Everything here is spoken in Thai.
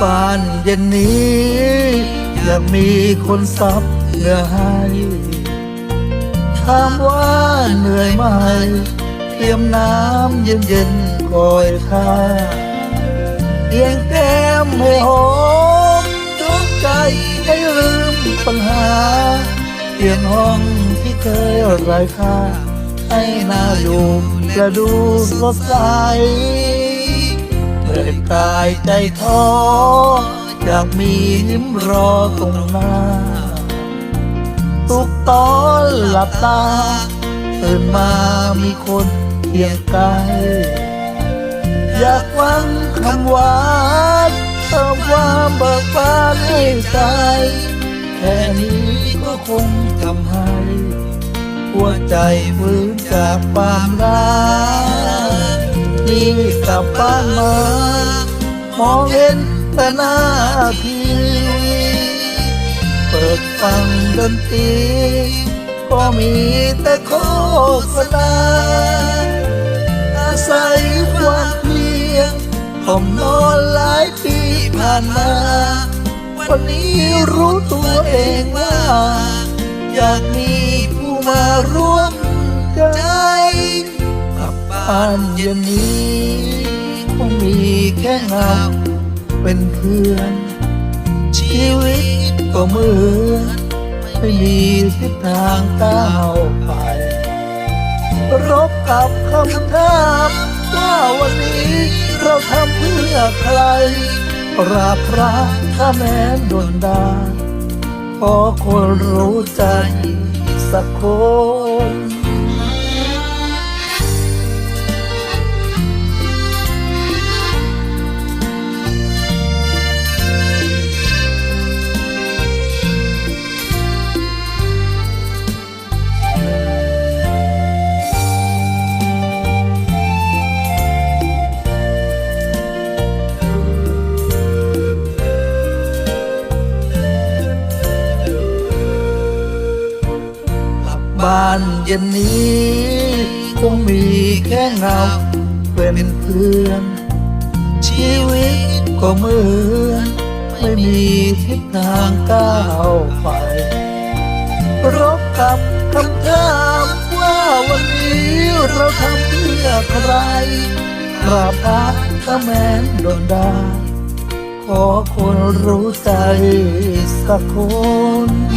ปานเย็นนี้ อยากมีคนซับเหงื่อให้ถามว่าเหนื่อยไหมเตรียมน้ำเย็นๆคอยท่าเพียงแก้มให้หอมจุกใจให้ลืมปัญหาเปลี่ยนห้องที่เคยไร้ค่าให้น่าอยู่และดูสดใส เมื่อกายใจท้ออยากมียิ้มรอตรงหน้า ทุกตอนหลับตาตื่นมามีคนเคียงกายอยากฟังคำหวานเติมความเบิกบานให้ใจแค่นี้ก็คงทำให้ หัวใจฟื้นจากความรัก ที่กลับบ้านมามองเห็นแต่หน้าทีวีเปิดฟังดนตรีก็มีแต่โฆษณาอาศัยความเพียง ผมนอนหลายปีผ่านมา วันนี้รู้ตัวเองว่า อยากมีผู้มาร่วมใจ กลับบ้านเย็นนี้คงมีแค่เงาเป็นเพื่อน ชีวิตก็เหมือนไม่มีทิศทางก้าวไป รบกับคำถามว่าวันนี้เราทำเพื่อใครปราบพระถ้าแม้นโดนดาขอคนรู้ใจสักคน บ้านเย็นนี้คงมีแค่เงาเป็นเพื่อน ชีวิตก็เหมือนไม่มีทิศทางก้าวไปรบกับคำถามว่าวันนี้เราทำเพื่อใครกราบอาถ้าแม้นโดนดาขอคนรู้ใจสักคน